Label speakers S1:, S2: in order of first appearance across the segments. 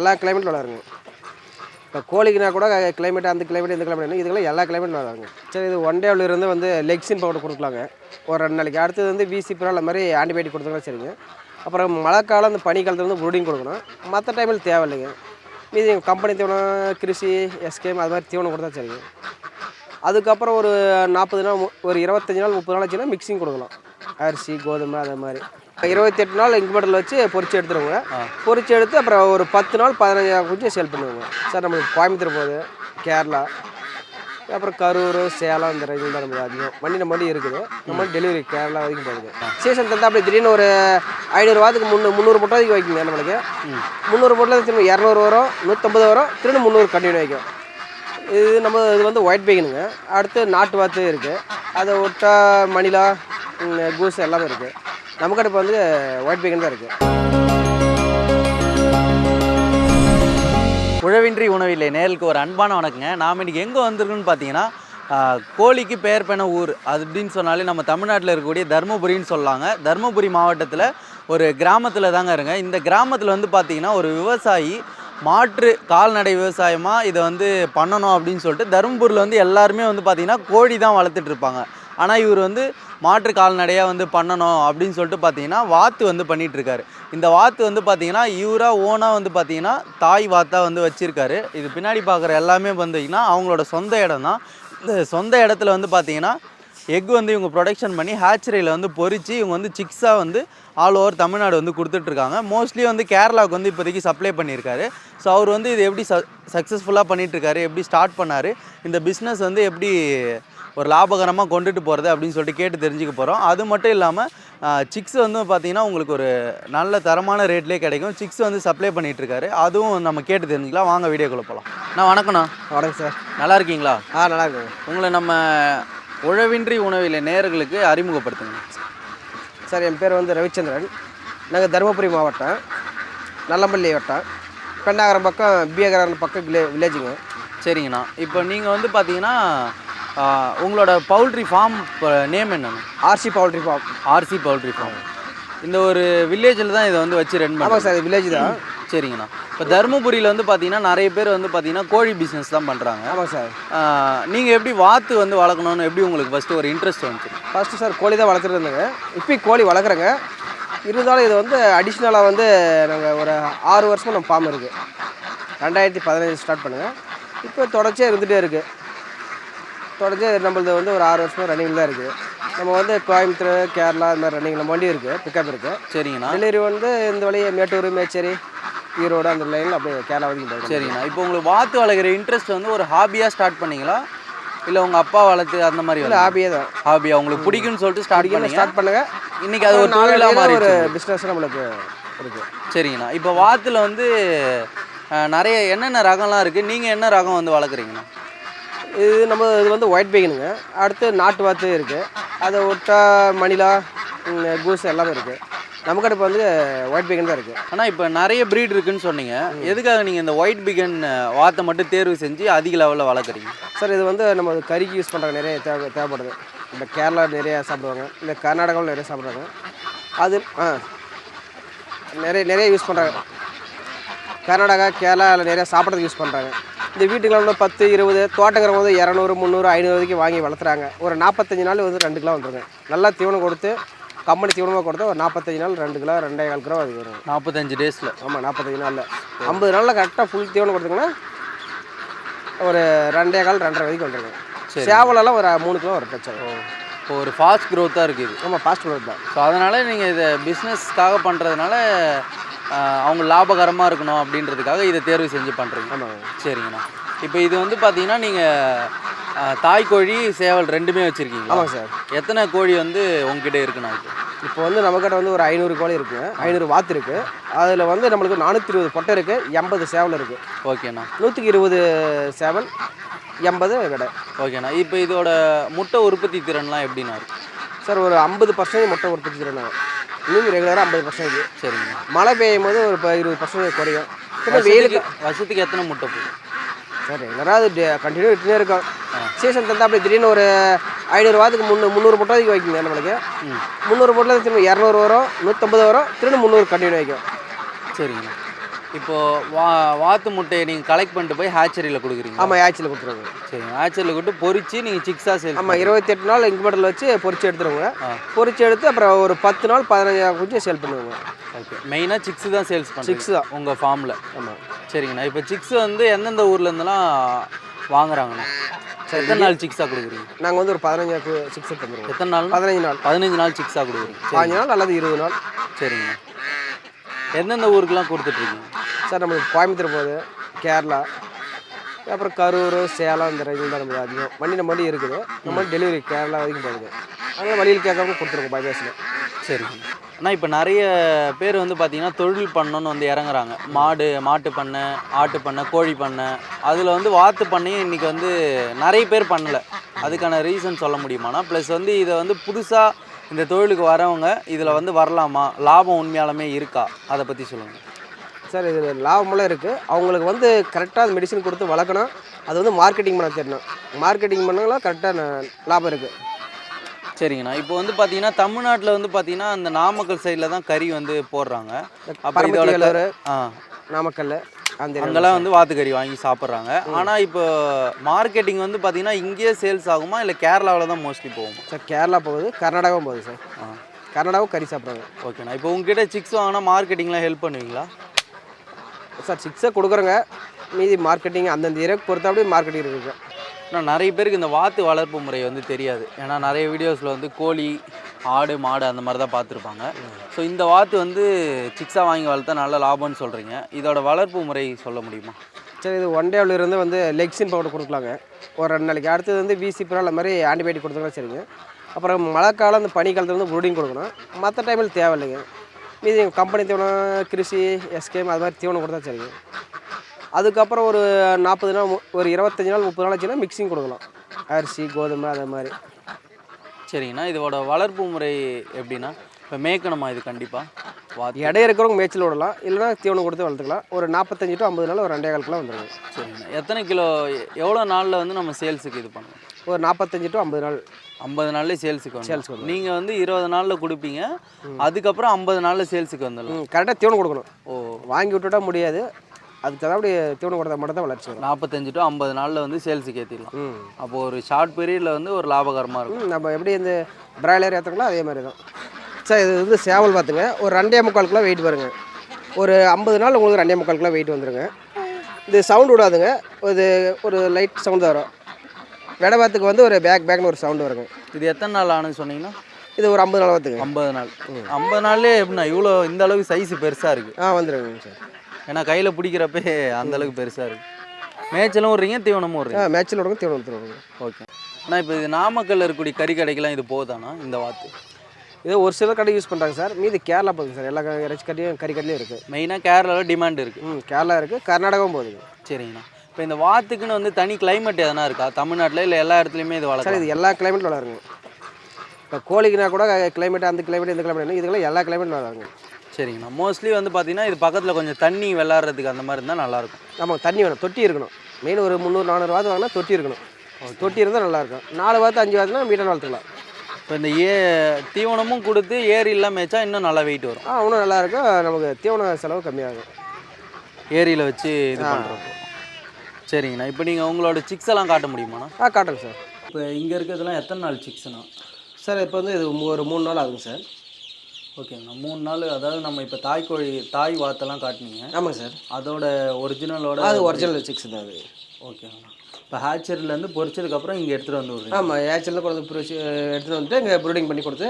S1: எல்லா கிளைமேட்டில் வளருங்க. இப்போ கோழிக்குனா கூட கிளைமேட் அந்த கிளைமேட் இந்த கிளைமேட் இதுக்கெல்லாம் எல்லா கிளைமேட்டும் வளருங்க. சரி இது ஒன் டேவில் இருந்து வந்து லெக்ஸின் பவுடர் கொடுக்கலாங்க. ஒரு ரெண்டு நாளைக்கு. அடுத்தது வந்து விசி ப்ரோ அந்த மாதிரி ஆன்டிபயோட்டிக் கொடுத்தா சரிங்க. அப்புறம் மழை காலம் இந்த பனிக்காலத்தில் வந்து ப்ரூடிங் கொடுக்கணும். மற்ற டைமில் தேவையில்லைங்க. மீதி கம்பெனி தீவனம் கிருஷி எஸ்கேம் அது மாதிரி தீவனம் கொடுத்தா சரிங்க. அதுக்கப்புறம் ஒரு நாற்பது நாள் ஒரு இருபத்தஞ்சி நாள் முப்பது நாள் ஆச்சுன்னா மிக்சிங் கொடுக்கலாம். அரிசி கோதுமை அது மாதிரி. இருபத்தெட்டு நாள் இன்குபேட்டரில் வச்சு பொரிச்சு எடுத்துருவோங்க. பொரிச்சு எடுத்து அப்புறம் ஒரு பத்து நாள் பதினஞ்சு குஞ்சு சேல் பண்ணுவோங்க. சார் நம்மளுக்கு கோயம்புத்தூர் போகுது கேரளா அப்புறம் கரூர் சேலம் இந்த ரேஞ்சில் தான் நமக்கு அதிகம். வண்டி நம்ம வண்டி இருக்குது. நம்ம டெலிவரி கேரளா வரைக்கும் போகுது. சீசன் தந்தா அப்படி திடீர்னு ஒரு ஐநூறுவாதுக்கு முந்நூறு முந்நூறு மூட்டை வரைக்கும் வைக்குங்க நம்மளுக்கு. முந்நூறு மூட்டை திரும்ப இரநூறு வரும் நூற்றம்பது வரும் திரும்ப முந்நூறு கண்டினியூ வைக்கும். இது நம்ம இது வந்து ஒயிட் பேகனுங்க அடுத்து நாட்டு வாத்து இருக்குது அதை விட்டா மணிலா கூஸ் எல்லாமே இருக்குது நமக்கு இப்போ வந்து ஒயிட் பீகன் தான் இருக்குது
S2: உழவின்றி உணவில்லை நேருக்கு ஒரு அன்பான வணக்கங்க. நாம் இன்னைக்கு எங்கே வந்திருக்குன்னு பார்த்தீங்கன்னா கோழிக்கு பெயர் பெண ஊர் அப்படின்னு சொன்னாலே நம்ம தமிழ்நாட்டில் இருக்கக்கூடிய தருமபுரின்னு சொல்லுவாங்க தருமபுரி மாவட்டத்தில் ஒரு கிராமத்தில் தாங்க இருங்க இந்த கிராமத்தில் வந்து பார்த்தீங்கன்னா ஒரு விவசாயி மாற்று கால்நடை விவசாயமாக இதை வந்து பண்ணணும் அப்படின்னு சொல்லிட்டு தருமபுரியில் வந்து எல்லாருமே வந்து பார்த்திங்கன்னா கோழி தான் வளர்த்துட்ருப்பாங்க ஆனால் இவர் வந்து மாற்று கால்நடையாக வந்து பண்ணணும் அப்படின்னு சொல்லிட்டு பார்த்தீங்கன்னா வாத்து வந்து பண்ணிகிட்ருக்காரு இந்த வாத்து வந்து பார்த்தீங்கன்னா இவராக ஓனாக வந்து பார்த்தீங்கன்னா தாய் வாத்தாக வந்து வச்சிருக்காரு. இது பின்னாடி பார்க்குற எல்லாமே வந்தீங்கன்னா அவங்களோட சொந்த இடம் தான். இந்த சொந்த இடத்துல வந்து பார்த்தீங்கன்னா எக் வந்து இவங்க ப்ரொடக்ஷன் பண்ணி ஹேச்சரியில் வந்து பொறிச்சு இவங்க வந்து சிக்ஸாக வந்து ஆல் ஓவர் தமிழ்நாடு வந்து கொடுத்துட்ருக்காங்க. மோஸ்ட்லி வந்து கேரளாவுக்கு வந்து இப்போதைக்கு சப்ளை பண்ணியிருக்காரு. ஸோ அவர் வந்து இது எப்படி ச சக்ஸஸ்ஃபுல்லாக பண்ணிகிட்ருக்காரு எப்படி ஸ்டார்ட் பண்ணார் இந்த பிஸ்னஸ் வந்து எப்படி ஒரு லாபகரமாக கொண்டுட்டு போகிறது அப்படின்னு சொல்லிட்டு கேட்டு தெரிஞ்சுக்க போகிறோம் அது மட்டும் இல்லாமல் சிக்ஸ் வந்து பார்த்தீங்கன்னா உங்களுக்கு ஒரு நல்ல தரமான ரேட்லேயே கிடைக்கும். சிக்ஸ் வந்து சப்ளை பண்ணிகிட்ருக்காரு அதுவும் நம்ம கேட்டு தெரிஞ்சுக்கலாம். வாங்க வீடியோக்குள்ளே போகலாம் நான் வணக்கண்ணா
S1: வணக்கம் சார்.
S2: நல்லா இருக்கீங்களா?
S1: ஆ நல்லா இருக்குங்க
S2: உங்களை நம்ம உழவின்றி உணவில் நேயர்களுக்கு அறிமுகப்படுத்துங்க.
S1: சார் என் பேர் வந்து ரவிச்சந்திரன். நாங்கள் தருமபுரி மாவட்டம் நல்லம்பள்ளி வட்டம். பெண்ணாகரம் பக்கம் பிஏகரம் பக்கம் வில்லே வில்லேஜுங்க.
S2: சரிங்கண்ணா. இப்போ நீங்கள் வந்து பார்த்தீங்கன்னா உங்களோட பவுல்ட்ரி ஃபார்ம் நேம் என்னண்ணா?
S1: RC poultry farm.
S2: RC poultry farm. இந்த ஒரு வில்லேஜில் தான் இதை வந்து வச்சு ரன் பண்ணுவோம்
S1: சார் வில்லேஜ் தான்.
S2: சரிங்கண்ணா. இப்போ தருமபுரியில் வந்து பார்த்தீங்கன்னா நிறைய பேர் வந்து பார்த்தீங்கன்னா கோழி பிஸ்னஸ் தான் பண்ணுறாங்க
S1: ஆமாம் சார்.
S2: நீங்கள் எப்படி வாத்து வந்து வளர்க்கணும்னு எப்படி உங்களுக்கு ஃபஸ்ட்டு ஒரு இன்ட்ரெஸ்ட் வந்துச்சு?
S1: ஃபஸ்ட்டு சார் கோழி தான் வளர்த்துட்டு இருந்தேங்க. இப்போயும் கோழி வளர்க்குறேங்க. இருந்தாலும் இது வந்து அடிஷ்னலாக வந்து நாங்கள் ஒரு ஆறு வருஷமாக நம்ம ஃபார்ம் இருக்குது ரெண்டாயிரத்தி பதினஞ்சு ஸ்டார்ட் பண்ணுங்க. இப்போ தொடர்ச்சியாக இருந்துகிட்டே இருக்குது தொடர்ச்சியாக நம்மளது வந்து ஒரு ஆறு வருஷமாக ரன்னிங் தான் இருக்குது நம்ம வந்து கோயம்புத்தூர் கேரளா இந்த மாதிரி ரன்னிங் நம்ம வண்டி இருக்குது பிக்கப் இருக்குது
S2: சரிங்கண்ணா.
S1: டெலிவரி வந்து இந்த வழியே மேட்டூர் மேச்சேரி ஈரோடு அந்த லைனில் அப்படியே கேரளா வரைக்கும்
S2: சரிங்கண்ணா. இப்போ உங்களுக்கு வாத்து வளர்க்குற இன்ட்ரெஸ்ட் வந்து ஒரு ஹாபியாக ஸ்டார்ட் பண்ணீங்களா? இல்லை உங்கள் அப்பா வளர்த்து அந்த மாதிரி
S1: இல்லை ஹாபியே தான்.
S2: ஹாபியா உங்களுக்கு பிடிக்கும்னு சொல்லிட்டு ஸ்டார்ட்
S1: ஸ்டார்ட் பண்ணுங்க?
S2: இன்னைக்கு அது ஒரு தொழிலாக
S1: வழியில ஒரு பிஸ்னஸ் நம்மளுக்கு இருக்குது
S2: சரிங்கண்ணா. இப்போ வாத்தில் வந்து நிறைய என்னென்ன ரகம்லாம் இருக்குது நீங்கள் என்ன ரகம் வந்து வளர்க்குறீங்கண்ணா?
S1: இது நம்ம இது வந்து ஒயிட் பேகனுங்க அடுத்து நாட்டு வாத்து இருக்குது அதை விட்டா மணிலா கூஸ் எல்லாமே இருக்குது நமக்கு இப்போ வந்து ஒயிட் பேகன் தான் இருக்குது
S2: ஆனால் இப்போ நிறைய ப்ரீட் இருக்குன்னு சொன்னீங்க. எதுக்காக நீங்கள் இந்த ஒயிட் பிகன் வாத்தை மட்டும் தேர்வு செஞ்சு அதிக லெவலில் வளர்க்குறீங்க?
S1: சார் இது வந்து நம்ம கறிக்கு யூஸ் பண்ணுறாங்க நிறைய தேவை தேவைப்படுது. இந்த கேரளா நிறைய சாப்பிடுவாங்க. இந்த கர்நாடகாவில் நிறைய சாப்பிட்றாங்க அது ஆ நிறைய நிறைய யூஸ் பண்ணுறாங்க கர்நாடகா கேரளாவில் நிறைய சாப்பிட்றதுக்கு யூஸ் பண்ணுறாங்க இந்த வீட்டுக்குலாம் வந்து பத்து இருபது தோட்டங்கிற போது இரநூறு முந்நூறு ஐநூறு வரைக்கும் வாங்கி வளர்த்துறாங்க. ஒரு நாற்பத்தஞ்சு நாள் வந்து ரெண்டு கிலோ வந்துருங்க. நல்லா தீவனம் கொடுத்து கம்பெனி தீவனமாக கொடுத்தா ஒரு நாற்பத்தஞ்சு நாள் ரெண்டு கிலோ ரெண்டே கால் கிலோ அது வரும்.
S2: நாற்பத்தஞ்சு டேஸில்
S1: ஆமாம் நாற்பத்தஞ்சு நாளில். ஐம்பது நாளில் கரெக்டாக ஃபுல் தீவனம் கொடுத்தீங்கன்னா ஒரு ரெண்டே கால் ரெண்டரை வரைக்கும் வந்துருங்க. சேவலெல்லாம் ஒரு மூணு கிலோ ஒரு பிரச்சனை.
S2: இப்போ ஒரு ஃபாஸ்ட் க்ரோத்தாக இருக்குது.
S1: ஆமாம் ஃபாஸ்ட் ஃபுட் தான்.
S2: ஸோ அதனால் நீங்கள் இதை பிஸ்னஸ்க்காக பண்ணுறதுனால அவங்க லாபகரமாக இருக்கணும் அப்படின்றதுக்காக இதை தேர்வு செஞ்சு பண்ணுறீங்க
S1: ஆமாம்
S2: சரிங்கண்ணா. இப்போ இது வந்து பார்த்தீங்கன்னா நீங்கள் தாய் கோழி சேவல் ரெண்டுமே வச்சுருக்கீங்க
S1: ஆமாம் சார்.
S2: எத்தனை கோழி வந்து உங்ககிட்ட இருக்குண்ணா இப்போ?
S1: இப்போ வந்து நம்மக்கிட்ட வந்து ஒரு ஐநூறு கோழி இருக்குங்க ஐநூறு வாத்து இருக்குது அதில் வந்து நம்மளுக்கு நானூற்றி இருபது பொட்டை இருக்குது எண்பது சேவல் இருக்குது
S2: ஓகேண்ணா.
S1: நூற்றுக்கு இருபது சேவல் எண்பது விடை.
S2: ஓகேண்ணா. இப்போ இதோட முட்டை உற்பத்தி திறன்லாம் எப்படிண்ணா இருக்கு?
S1: சார் ஒரு ஐம்பது பர்சன்டேஜ் முட்டை உற்பத்தி தருவாங்க இன்னும் ரெகுலராக ஐம்பது பர்சன்டேஜ்
S2: சரிங்க.
S1: மழை பெய்யும் போது ஒரு இருபது பர்சன்டேஜ் குறையும். பின்ன வெயிலுக்கு
S2: வருஷத்துக்கு எத்தனை முட்டை போடும்
S1: சார் ரெகுலராக அது கண்டினியூ விட்டுனே இருக்கும். சீசன் தந்தா அப்படி திடீர்னு ஒரு ஐநூறுவாதுக்கு முந்நூறு முந்நூறு முட்டை வரைக்கும் வைக்குங்க நம்மளுக்கு. முந்நூறு முட்டை திரும்ப இரநூறு வரும் நூற்றம்பது வரும் திரும்ப முந்நூறு கண்டினியூ வைக்கும்
S2: சரிங்கண்ணா இப்போ வா வாத்து முட்டையை நீங்கள் கலெக்ட் பண்ணிட்டு போய் ஹேச்சரியில் கொடுக்குறீங்க.
S1: ஆமாம் ஆச்சியில் கொடுத்துருவாங்க.
S2: சரி ஹேச்சரியில் கொடுத்து பொரிச்சு நீங்கள் சிக்ஸாக சேல்
S1: ஆமாம் இருபத்தெட்டு நாள் இன்குபேட்டரில் வச்சு பொரிச்சு எடுத்துருவாங்க.
S2: ஆ.
S1: பொரிச்சு எடுத்து அப்புறம் ஒரு பத்து நாள் பதினஞ்சு குஞ்சு சேல் பண்ணுவாங்க.
S2: ஓகே மெயினாக சிக்ஸ் தான் சேல்ஸ் பண்ணுறீங்க
S1: சிக்ஸ் தான்.
S2: உங்கள் ஃபார்மில்
S1: ஆமாம்
S2: சரிங்கண்ணா. இப்போ சிக்ஸ் வந்து எந்தெந்த ஊர்லேருந்துலாம் வாங்குறாங்கண்ணா? எத்தனை நாள் சிக்ஸாக கொடுக்குறீங்க?
S1: நாங்கள் வந்து ஒரு பதினஞ்சு சிக்ஸ் தந்துடுவோம்
S2: எத்தனை நாள்
S1: பதினஞ்சு நாள்.
S2: பதினஞ்சு நாள் சிக்ஸாக கொடுக்குறீங்க.
S1: பாஞ்சு நாள் அல்லது இருபது நாள்.
S2: சரிங்க எந்தெந்த ஊருக்கெல்லாம் கொடுத்துட்ருக்கீங்க
S1: சார் நம்மளுக்கு கோயம்புத்தூர் போகுது கேரளா அப்புறம் கரூர் சேலம் இந்த ரயில் தான் நம்மளுக்கு அதிகம். வண்டி நம்ம வண்டி இருக்குது. நம்ம டெலிவரி கேரளா வரைக்கும் போகுது. அதனால் வழியில் கேட்காம கொடுத்துருக்கோம் பைபாஸில்
S2: சரிங்க அண்ணா இப்போ நிறைய பேர் வந்து பார்த்தீங்கன்னா தொழில் பண்ணணும்னு வந்து இறங்குறாங்க. மாடு மாட்டு பண்ணை ஆட்டு பண்ணை கோழி பண்ணை. அதில் வந்து வாத்து பண்ணையும் இன்றைக்கி வந்து நிறைய பேர் பண்ணலை. அதுக்கான ரீசன் சொல்ல முடியுமாண்ணா ப்ளஸ் வந்து இதை வந்து புதுசாக இந்த தொழிலுக்கு வரவங்க இதில் வந்து வரலாமா? லாபம் உண்மையாலுமே இருக்கா? அதை பற்றி சொல்லுங்கள்
S1: சார் இது லாபமெல்லாம் இருக்குது அவங்களுக்கு வந்து கரெக்டாக அந்த மெடிசன் கொடுத்து வளர்க்கணும். அது வந்து மார்க்கெட்டிங் பண்ண தெரியணும் மார்க்கெட்டிங் பண்ணலாம் கரெக்டாக லாபம் இருக்குது
S2: சரிங்கண்ணா. இப்போ வந்து பார்த்தீங்கன்னா தமிழ்நாட்டில் வந்து பார்த்தீங்கன்னா அந்த நாமக்கல் சைடில் தான் கறி வந்து போடுறாங்க. அப்போ இதோட ஆ.
S1: நாமக்கல் அந்த
S2: அங்கெல்லாம் வந்து வாத்துக்கறி வாங்கி சாப்பிட்றாங்க. ஆனால் இப்போ மார்க்கெட்டிங் வந்து பார்த்தீங்கன்னா இங்கேயே சேல்ஸ் ஆகுமா இல்லை கேரளாவில் தான் மோஸ்ட்லி போகுமா?
S1: சார் கேரளா போகுது கர்நாடகாவும் போகுது சார்.
S2: ஆ.
S1: கர்நாடகாவும் கறி சாப்பிட்றாங்க.
S2: ஓகேண்ணா. இப்போ உங்ககிட்ட சிக்ஸ் வாங்கினா மார்க்கெட்டிங்லாம் ஹெல்ப் பண்ணுவீங்களா?
S1: சார் சிக்ஸை கொடுக்குறோங்க. மீதி மார்க்கெட்டிங் அந்தந்த ஏரியாவுக்கு பொறுத்தபடி மார்க்கெட்டிங் இருக்குது
S2: ஆனால் நிறைய பேருக்கு இந்த வாத்து வளர்ப்பு முறை வந்து தெரியாது. ஏன்னா நிறைய வீடியோஸில் வந்து கோழி ஆடு மாடு அந்த மாதிரி தான் பார்த்துருப்பாங்க. ஸோ இந்த வாத்து வந்து சிக்ஸாக வாங்கி வளர்த்தா நல்ல லாபம்னு சொல்கிறீங்க இதோட வளர்ப்பு முறை சொல்ல முடியுமா?
S1: சரி இது ஒன் இருந்து வந்து லெக்ஸின் பவுடர் கொடுக்கலாங்க. ஒரு ரெண்டு நாளைக்கு. அடுத்தது வந்து விசி ப்ரோ அந்த மாதிரி ஆன்டிபயோட்டிக் கொடுத்தாலும் சரிங்க. அப்புறம் மழைக்காலம் இந்த பனிக்காலத்தில் வந்து ப்ரூடிங் கொடுக்கணும். மற்ற டைமில் தேவையில்லைங்க. மீதி கம்பெனி தீவனம் கிருஷி எஸ்கேம் அது மாதிரி தீவனம் கொடுத்தா சரிங்க அதுக்கப்புறம் ஒரு நாற்பது நாள் ஒரு இருபத்தஞ்சி நாள் முப்பது நாள் ஆச்சுன்னா மிக்சிங் கொடுக்கலாம். அரிசி கோதுமை அது மாதிரி.
S2: சரிங்கண்ணா இதோட வளர்ப்பு முறை எப்படின்னா இப்போ மேய்க்கணுமா இது கண்டிப்பாக
S1: இடம் இருக்கிறவங்க மேய்ச்சல் விடலாம். இல்லைனா தீவனம் கொடுத்து வளர்த்துக்கலாம். ஒரு நாற்பத்தஞ்சு டு ஐம்பது நாள் ஒரு ரெண்டே காலக்குலாம் வந்துடுங்க
S2: சரிங்கண்ணா. எத்தனை கிலோ எவ்வளோ நாளில் வந்து நம்ம சேல்ஸுக்கு இது பண்ணுவோம்?
S1: ஒரு நாற்பத்தஞ்சு டு ஐம்பது நாள்.
S2: ஐம்பது நாள்லேயே சேல்ஸுக்கு வந்து
S1: சேல்ஸுக்கு
S2: நீங்கள் வந்து இருபது நாளில் கொடுப்பீங்க. அதுக்கப்புறம் ஐம்பது நாளில் சேல்ஸுக்கு வந்துடலாம்.
S1: கரெக்டாக தீவனம் கொடுக்கணும்.
S2: ஓ.
S1: வாங்கி விட்டுட்டா முடியாது. அதுக்கு தகுந்தபடி தீவனம் கொடுத்தா மட்டும் தான் வளர்ச்சி வரும்.
S2: நாற்பத்தஞ்சு டு ஐம்பது நாளில் வந்து சேல்ஸுக்கு ஏற்றிடலாம்
S1: ம்.
S2: அப்போது ஒரு ஷார்ட் பீரியடில் வந்து ஒரு லாபகரமாக இருக்கும்.
S1: நம்ம எப்படி இந்த பிராய்லர் ஏற்றுங்களோ அதே மாதிரி தான். சார் இது வந்து சேவல் பார்த்துங்க. ஒரு ரெண்டே முக்கால் கிலோ வெயிட் வருங்க. ஒரு ஐம்பது நாள் உங்களுக்கு ரெண்டே முக்கால் கிலோ வெயிட் வந்துருங்க. இது சவுண்ட் விடாதுங்க. இது ஒரு லைட் சவுண்ட் தான் வரும். வெடபாத்துக்கு வந்து ஒரு பேக் பேக்னு ஒரு சவுண்டு வருங்க.
S2: இது எத்தனை நாள் ஆனது சொன்னீங்கன்னா?
S1: இது ஒரு ஐம்பது நாள் பார்த்துங்க
S2: ஐம்பது நாள். ஐம்பது நாள்லேயே எப்படின்னா இவ்வளோ இந்த அளவுக்கு சைஸ் பெருசாக இருக்குது
S1: ஆ வந்துருங்க சார்.
S2: ஏன்னா கையில் பிடிக்கிறப்பே அந்த அளவுக்கு பெருசாக இருக்குது மேய்ச்சலும் விட்றீங்க தீவனமும் விட்றீங்க?
S1: மேட்சில் விடுங்க தீவனம் எடுத்துருவாங்க
S2: ஓகே. அண்ணா இப்போ இது நாமக்கல்ல இருக்கக்கூடிய கறி கடைக்கெல்லாம் இது போதாண்ணா இந்த வாத்து?
S1: இது ஒரு சில கடை யூஸ் பண்ணுறாங்க சார். மீதி கேரளா போகுது சார். எல்லா இறைச்சி கடையும் கறி கடையிலையும் இருக்குது
S2: மெயினாக கேரளாவில் டிமாண்ட் இருக்குது
S1: ம் கேரளா இருக்குது கர்நாடகாவும் போகுதுங்க
S2: சரிங்கண்ணா. இப்போ இந்த வாத்துக்குன்னு வந்து தனி கிளைமேட் எதனா இருக்கா? தமிழ்நாட்டில் இல்லை எல்லா இடத்துலையுமே இது
S1: சார்
S2: வளர்க்கலாம்
S1: இது எல்லா கிளைமேட்டும் வளருங்க. இப்போ கோழிக்குனா கூட கிளைமேட் அந்த கிளைமேட் இந்த கிளைமேட் இதுக்கெல்லாம் எல்லா கிளைமேட்டும் வளருங்க.
S2: சரிங்கண்ணா. மோஸ்ட்லி வந்து பார்த்தீங்கன்னா இது பக்கத்தில் கொஞ்சம் தண்ணி விளாட்றதுக்கு அந்த மாதிரி இருந்தால் நல்லாயிருக்கும்
S1: நமக்கு தண்ணி வேணும். தொட்டி இருக்கணும். மெயின் ஒரு முந்நூறு நானூறு வாத்து வாங்கினா தொட்டி இருக்கணும். தொட்டி இருந்தால் நல்லாயிருக்கும் நாலு வாத்து அஞ்சு வாத்துனா மீட்டர் வளர்த்துக்கலாம்.
S2: இப்போ இந்த ஏ தீவனமும் கொடுத்து ஏரிலாம் மேய்ச்சா இன்னும் நல்லா வெயிட் வரும்.
S1: ஆ இன்னும் நல்லா இருக்கும் நமக்கு தீவன செலவு கம்மியாகும்.
S2: ஏரியில் வச்சு இது பண்ணுறப்போ சரிங்கண்ணா. இப்போ நீங்கள் உங்களோட சிக்ஸ் எல்லாம் காட்ட முடியுமாண்ணா?
S1: ஆ காட்டுங்க சார்.
S2: இப்போ இங்கே இருக்கிறதுலாம் எத்தனை நாள் சிக்ஸ்ண்ணா
S1: சார் இப்போ வந்து இது ஒரு மூணு நாள் ஆகுங்க சார்.
S2: ஓகேங்கண்ணா. மூணு நாள் அதாவது நம்ம இப்போ தாய் கோழி தாய் வாத்தெல்லாம் காட்டினீங்க.
S1: ஆமாங்க சார்.
S2: அதோட ஒரிஜினலோட
S1: அது ஒரிஜினல் சிக்ஸ் தான் அது.
S2: ஓகேங்கண்ணா. இப்போ ஹேச்சரிலேருந்து பொரிச்சதுக்கப்புறம் இங்கே எடுத்துகிட்டு வந்து விடுறீங்க.
S1: ஆமாம் ஏச்சலில் கொண்டு வந்து புரிச்சு எடுத்துகிட்டு வந்துட்டு இங்கே ப்ரூடிங் பண்ணி கொடுத்து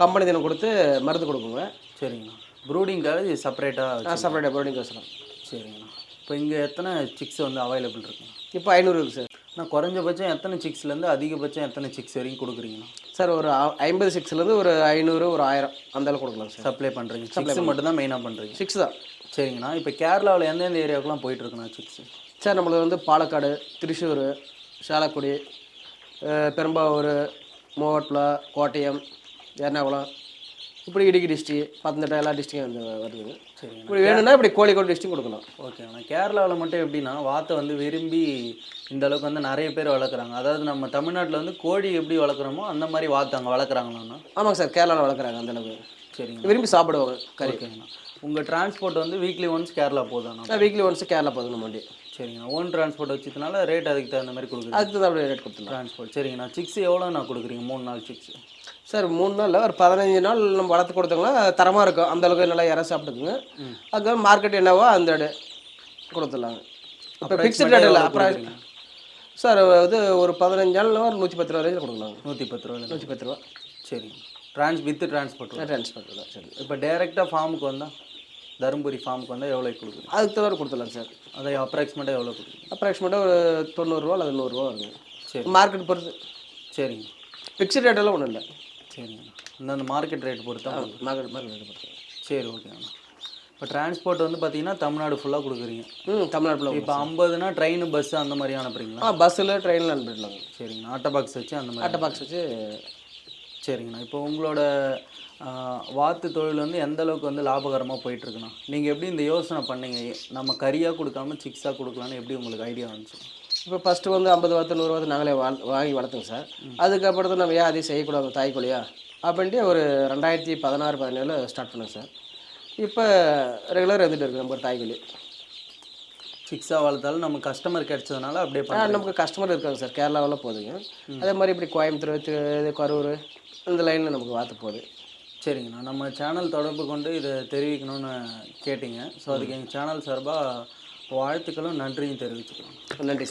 S1: கம்பெனி தினம் கொடுத்து மருந்து கொடுக்குங்க.
S2: சரிங்கண்ணா. ப்ரூடிங்காக இது செப்பரேட்டாக
S1: செப்பரேட்டாக ப்ரூடிங் வசலாம்
S2: சரிங்கண்ணா. இப்போ இங்கே எத்தனை சிக்ஸ் வந்து அவைலபிள் இருக்குங்க
S1: இப்போ ஐநூறு இருக்குது சார்.
S2: நான் குறைஞ்சபட்சம் எத்தனை சிக்ஸ்லேருந்து அதிகபட்சம் எத்தனை சிக்ஸ் வரைக்கும் கொடுக்குறீங்கண்ணா?
S1: சார் ஒரு ஐம்பது சிக்ஸ்லேருந்து ஒரு ஐநூறு ஒரு ஆயிரம் அந்த அளவுக்கு கொடுக்கலாம் சார்.
S2: சப்ளை பண்ணுறீங்க சிக்ஸ் மட்டும் தான் மெயினாக பண்ணுறீங்க
S1: சிக்ஸ் தான்.
S2: சரிங்கண்ணா. இப்போ கேரளாவில் எந்தெந்த ஏரியாவுக்குலாம் போயிட்டுருக்குண்ணா சிக்ஸ்
S1: சார் நம்மளுக்கு வந்து பாலக்காடு திருச்சூர் சாலக்குடி பெரும்பாவூர் மூவட்லா கோட்டயம் எர்ணாகுளம் இப்படி இடுக்கி டிஸ்ட்ரிக் பத்தனட்டா எல்லா டிஸ்ட்ரிக்கும் வந்து வருதுங்க
S2: சரிங்கண்ணா
S1: இப்படி வேணும்னா இப்படி கோழிக்கோடு டிஸ்ட்ரிக் கொடுக்கலாம்.
S2: ஓகேண்ணா கேரளாவில் மட்டும் எப்படின்னா வாத்தை வந்து விரும்பி இந்த அளவுக்கு வந்து நிறைய பேர் வளர்க்குறாங்க. அதாவது நம்ம தமிழ்நாட்டில் வந்து கோழி எப்படி வளர்க்குறோமோ அந்த மாதிரி வாத்து அங்கே வளர்க்குறாங்களாண்ணா
S1: ஆமாங்க சார் கேரளாவில் வளர்க்குறாங்க அந்த அளவுக்கு.
S2: சரிங்க.
S1: விரும்பி சாப்பிடுவாங்க கறி.
S2: ஓகேங்கண்ணா. உங்கள் டிரான்ஸ்போர்ட் வந்து வீக்லி ஒன்ஸ் கேரளா போதாண்ணா
S1: வீக்லி ஒன்ஸ் கேரளா போதும் நம்ம வண்டி.
S2: சரிங்கண்ணா. ஓன் டிரான்ஸ்போர்ட் வச்சதுனால ரேட் அதுக்கு தகுந்த மாதிரி கொடுக்குறீங்க.
S1: அதுக்கு தான் அப்படியே ரேட் கொடுத்துடலாம்.
S2: டிரான்ஸ்போர்ட் சரிங்கண்ணா. சிக்ஸ் எவ்வளோ நான் கொடுக்குறீங்க? மூணு நாள் சிக்ஸ்
S1: சார் மூணு நாளில் ஒரு பதினஞ்சு நாள் நம்ம வளர்த்து கொடுத்தோம்னா தரமாக இருக்கும். அந்த அளவுக்கு நல்லா இற சாப்பிட்டுக்குங்க. அதுக்கு மார்க்கெட் என்னவோ அந்த ரேட் கொடுத்துடலாங்க. இப்போ ஃபிக்ஸ்ட் ரேட் இல்லை. அப்புறம் சார் இது ஒரு பதினஞ்சு நாளில் ஒரு நூற்றி பத்து ரூபா ரேஞ்சில் கொடுக்கலாங்க
S2: நூற்றி பத்து ரூபா
S1: நூற்றி பத்து ரூபா.
S2: சரிங்க ட்ரான்ஸ் வித் டிரான்ஸ்போர்ட்
S1: ட்ரான்ஸ்போர்ட் தான். சரி.
S2: இப்போ டேரெக்டாக ஃபார்முக்கு வந்தால் தருமபுரி ஃபார்முக்கு வந்தால் எவ்வளோ கொடுக்குறீங்க?
S1: அதுக்கு தவிர கொடுத்துடலாம் சார்.
S2: அதை அப்ராக்சிமேட்டாக எவ்வளோ கொடுக்குறீங்க?
S1: அப்ராக்சிமேட்டாக ஒரு தொண்ணூறுரூவா அல்லது நூறுரூவா வருங்க.
S2: சரி.
S1: மார்க்கெட் பொறுத்து.
S2: சரிங்க.
S1: ஃபிக்ஸ்ட் ரேட்டெல்லாம் ஒன்றும் இல்லை.
S2: சரிங்க. இந்தந்த மார்க்கெட் ரேட் பொறுத்தா
S1: மார்க்கெட் மார்க்கெட் ரேட் பொறுத்து.
S2: சரி ஓகேண்ணா இப்போ டிரான்ஸ்போர்ட் வந்து பார்த்தீங்கன்னா தமிழ்நாடு ஃபுல்லாக கொடுக்குறீங்க.
S1: ம் தமிழ்நாட்டில்
S2: இப்போ ஐம்பதுனா ட்ரெயின் பஸ் அந்த மாதிரி அனுப்புறீங்களா
S1: ஆ பஸ்ஸில் ட்ரெயினில் அனுப்பிடலாங்க
S2: சரிங்கண்ணா ஆட்டோ பாக்ஸ் வச்சு அந்த மாதிரி.
S1: ஆட்டோ பாக்ஸ் வச்சு
S2: சரிங்கண்ணா. இப்போ உங்களோட வாத்து தொழில் வந்து எந்த அளவுக்கு வந்து லாபகரமாக போயிட்டுருக்குண்ணா? நீங்கள் எப்படி இந்த யோசனை பண்ணீங்க? நம்ம கறியாக கொடுக்காம சிக்ஸாக கொடுக்கலான்னு எப்படி உங்களுக்கு ஐடியா வந்துச்சு?
S1: இப்போ ஃபஸ்ட்டு வந்து ஐம்பது வாத்து நூறு வாத்து நாங்களே வாங்கி வளர்த்துங்க சார். அதுக்கப்புறம் நம்ம ஏன் அதையும் செய்யக்கூடாது தாய்க்கொழியா அப்படின்ட்டு ஒரு ரெண்டாயிரத்தி பதினாறு பதினேழு ஸ்டார்ட் பண்ணேன் சார். இப்போ ரெகுலர் இருந்துட்டு இருக்கு நம்ம ஒரு தாய்க்கொழி
S2: சிக்ஸாக வளர்த்தாலும் நம்ம கஸ்டமர் கிடைச்சதுனால அப்படியே
S1: நமக்கு கஸ்டமர் இருக்காங்க சார். கேரளாவில் போகுதுங்க அதே மாதிரி இப்படி கோயம்புத்தூர் கரூர் இந்த லைனில் நமக்கு வாத்து போகுது.
S2: சரிங்கண்ணா. நம்ம சேனல் தொடர்பு கொண்டு இதை தெரிவிக்கணும்னு கேட்டிங்க. ஸோ அதுக்கு எங்கள் சேனல் சார்பாக வாழ்த்துக்களும் நன்றியும் தெரிவிச்சுக்கிறோம்.
S1: நன்றி சார்.